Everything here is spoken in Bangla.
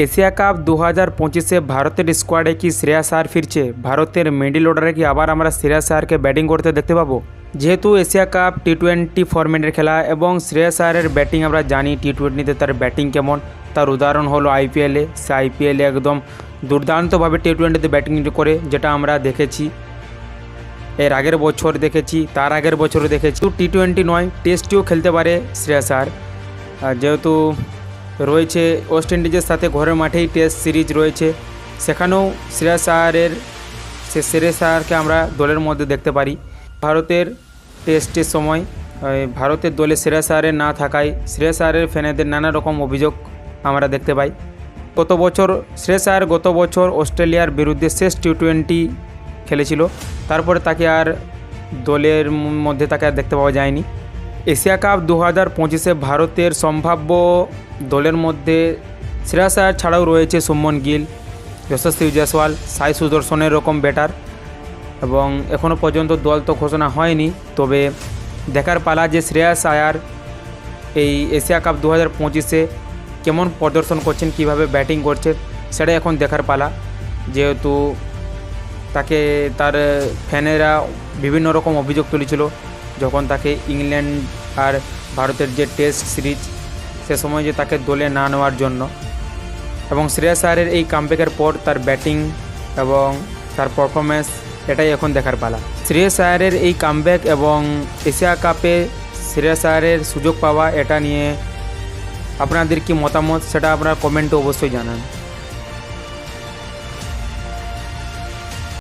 এশিয়া কাপ দু হাজার পঁচিশে ভারতের স্কোয়াডে কি শ্রেয়া সার ফিরছে? ভারতের মিডিল অর্ডারে কি আবার আমরা শ্রেয়া সারকে ব্যাটিং করতে দেখতে পাবো? যেহেতু এশিয়া কাপ টি টোয়েন্টি ফরম্যাটের খেলা এবং শ্রেয়া সারের ব্যাটিং আমরা জানি টি টোয়েন্টিতে তার ব্যাটিং কেমন। তার উদাহরণ হলো আইপিএলে সে আইপিএলে একদম দুর্দান্তভাবে টি টোয়েন্টিতে ব্যাটিং করে, যেটা আমরা দেখেছি। এর আগের বছর দেখেছি, তার আগের বছরও দেখেছি। টি টোয়েন্টি নয়, টেস্টিও খেলতে পারে শ্রেয়া সার। যেহেতু রয়েছে ওয়েস্ট ইন্ডিজের সাথে ঘরের মাঠেই টেস্ট সিরিজ রয়েছে। সেখানেও শ্রেয়া সারের সে শ্রেয়া সারকে আমরা দলের মধ্যে দেখতে পারি। ভারতের টেস্টের সময় ভারতের দলে শ্রেয়া সারের না থাকায় শ্রেয়া সারের ফ্যানেদের নানা রকম অভিযোগ আমরা দেখতে পাই। গত বছর, শ্রেয়া সার গত বছর অস্ট্রেলিয়ার বিরুদ্ধে শেষ টি টোয়েন্টি খেলেছিল। তারপরে তাকে আর দলের মধ্যে তাকে আর দেখতে পাওয়া যায়নি। এশিয়া কাপ দু হাজার পঁচিশে ভারতের সম্ভাব্য দলের মধ্যে শ্রেয়াস আয়ার ছাড়াও রয়েছে সুমন গিল, যশস্বী জয়সওয়াল, সাই সুদর্শনের রকম ব্যাটার এবং এখনও পর্যন্ত দল তো ঘোষণা হয়নি। তবে দেখার পালা যে শ্রেয়াস আয়ার এই এশিয়া কাপ দু হাজার পঁচিশে কেমন প্রদর্শন করছেন, কীভাবে ব্যাটিং করছে সেটাই এখন দেখার পালা। যেহেতু তাকে তার ফ্যানেরা বিভিন্ন রকম অভিযোগ তুলেছিল যখন তাকে ইংল্যান্ড আর ভারতের যে টেস্ট সিরিজ, সে সময় যে তাকে দলে না নেওয়ার জন্য। এবং শ্রেয়াস আয়ারের এই কামব্যাকের পর তার ব্যাটিং এবং তার পারফরমেন্স এটাই এখন দেখার পালা। শ্রেয়াস আয়ারের এই কামব্যাক এবং এশিয়া কাপে শ্রেয়াস আয়ারের সুযোগ পাওয়া, এটা নিয়ে আপনাদের কি মতামত, সেটা আপনারা কমেন্টে অবশ্যই জানান।